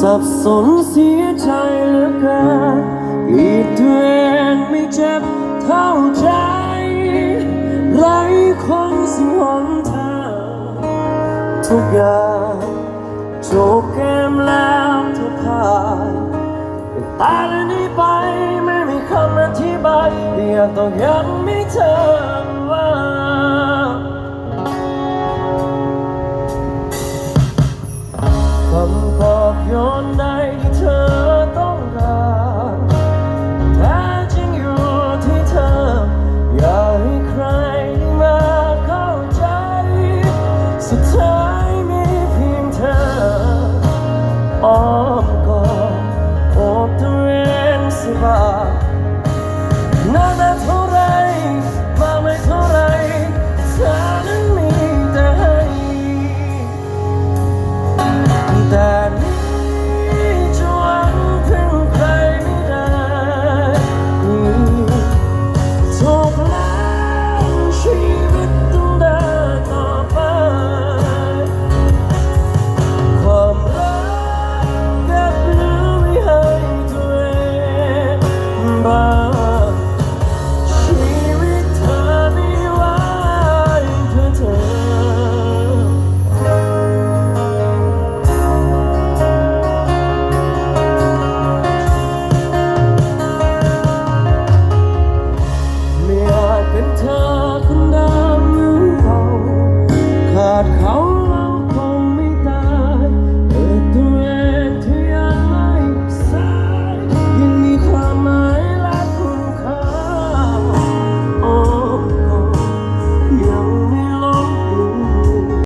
สับสนเสียใจเหลือเกินอีกตัวเองไม่เจ็บเท่าใจไร้คนสิหนทางทุกอย่างจบเกมแล้วทุกผ่านตายแล้วนี้ไปไม่มีคำอธิบายอยากต้องย้ำให้เธอว่าำปลอบโยนใดที่เธอต้องการแท้จริงอยู่ที่เธอ อย่าให้ใครมาเข้าใจ สุดท้ายมีเพียงเธออ้อมกอดโอบตัวเองสบาย